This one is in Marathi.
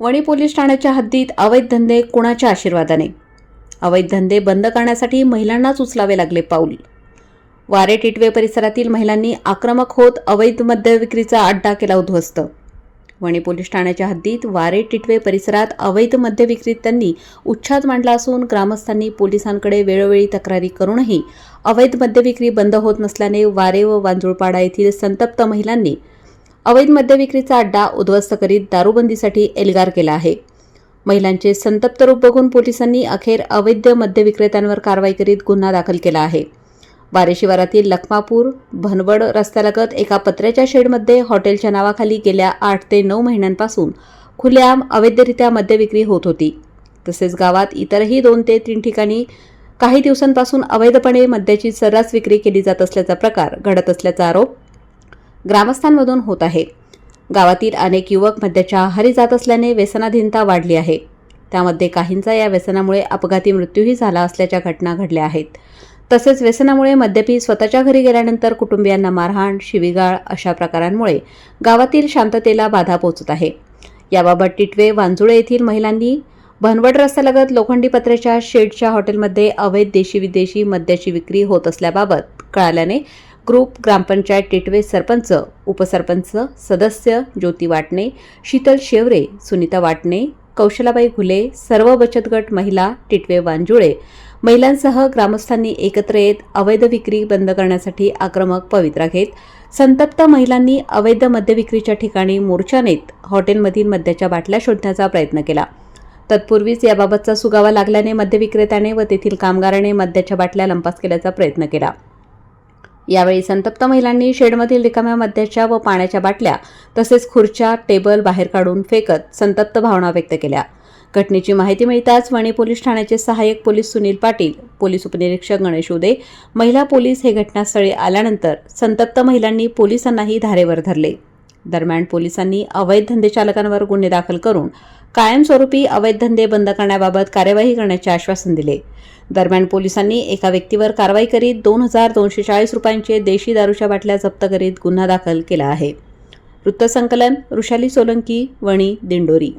वणी पोलीस ठाण्याच्या हद्दीत अवैध धंदे कुणाच्या आशीर्वादाने? अवैध धंदे बंद करण्यासाठी महिलांनाच उचलावे लागले पाऊल. वारे टिटवे परिसरातील महिलांनी आक्रमक होत अवैध मद्य विक्रीचा अड्डा केला उद्ध्वस्त. वणी पोलीस ठाण्याच्या हद्दीत वारे टिटवे परिसरात अवैध मद्य विक्रीत त्यांनी उच्छाद मांडला असून ग्रामस्थांनी पोलिसांकडे वेळोवेळी तक्रारी करूनही अवैध मद्य विक्री बंद होत नसल्याने वारे व वांजुळपाडा येथील संतप्त महिलांनी अवैध मद्य विक्रीचा अड्डा उद्ध्वस्त करीत दारूबंदीसाठी एल्गार केला आहे. महिलांचे संतप्त रूप बघून पोलिसांनी अखेर अवैध मद्य विक्रेत्यांवर कारवाई करीत गुन्हा दाखल केला आहे. वारे शिवारातील लखमापूर भनवड रस्त्यालगत एका पत्र्याच्या शेडमध्ये हॉटेलच्या नावाखाली गेल्या आठ ते नऊ महिन्यांपासून खुलेआम अवैधरित्या मद्य विक्री होत होती. तसेच गावात इतरही दोन ते तीन ठिकाणी काही दिवसांपासून अवैधपणे मद्याची सर्रास विक्री केली जात असल्याचा प्रकार घडत असल्याचा आरोप ग्रामस्थांमधून होत आहे. गावातील अनेक युवक मद्याच्या आहारी जात असल्याने व्यसनाधीनता वाढली आहे. त्यामध्ये काहींचा या व्यसनामुळे अपघाती मृत्यूही झाला असल्याच्या घटना घडल्या आहेत. तसेच व्यसनामुळे मद्यपी स्वतःच्या घरी गेल्यानंतर कुटुंबियांना मारहाण शिवीगाळ अशा प्रकारांमुळे गावातील शांततेला बाधा पोहोचत आहे. याबाबत टिटवे वांजुळे येथील महिलांनी भनवड रस्त्यालगत लोखंडी पत्र्याच्या शेडच्या हॉटेलमध्ये अवैध देशी विदेशी मद्याची विक्री होत असल्याबाबत कळाल्याने ग्रुप ग्रामपंचायत टिटवे सरपंच उपसरपंच सदस्य ज्योती वाटणे शीतल शेवरे सुनीता वाटणे कौशलाबाई घुले सर्व बचत गट महिला टिटवे वांजुळे महिलांसह ग्रामस्थांनी एकत्र येत अवैध विक्री बंद करण्यासाठी आक्रमक पवित्रा घेत संतप्त महिलांनी अवैध मद्य विक्रीच्या ठिकाणी मोर्चा नेत हॉटेलमधील मद्याच्या बाटल्या शोधण्याचा प्रयत्न केला. तत्पूर्वीच याबाबतचा सुगावा लागल्याने मद्य विक्रेत्याने व तेथील कामगाराने मद्याच्या बाटल्या लंपास केल्याचा प्रयत्न केला. यावेळी संतप्त महिलांनी शेडमधील रिकाम्या मद्याच्या व पाण्याच्या बाटल्या तसेच खुर्च्या टेबल बाहेर काढून फेकत संतप्त भावना व्यक्त केल्या. घटनेची माहिती मिळताच वणी पोलीस ठाण्याचे सहाय्यक पोलीस सुनील पाटील पोलीस उपनिरीक्षक गणेश उदे महिला पोलीस हे घटनास्थळी आल्यानंतर संतप्त महिलांनी पोलिसांनाही धारेवर धरले. दरम्यान पोलिसांनी अवैध धंदेचालकांवर गुन्हे दाखल करून कायमस्वरूपी अवैध धंदे बंद करण्याबाबत कार्यवाही करण्याचे आश्वासन दिले. दरम्यान पोलिसांनी एका व्यक्तीवर कारवाई करीत दोन हजार दोनशे चाळीस रुपयांचे देशी दारूच्या बाटल्या जप्त करीत गुन्हा दाखल केला आहे. वृत्तसंकलन वृषाली सोलंकी वणी दिंडोरी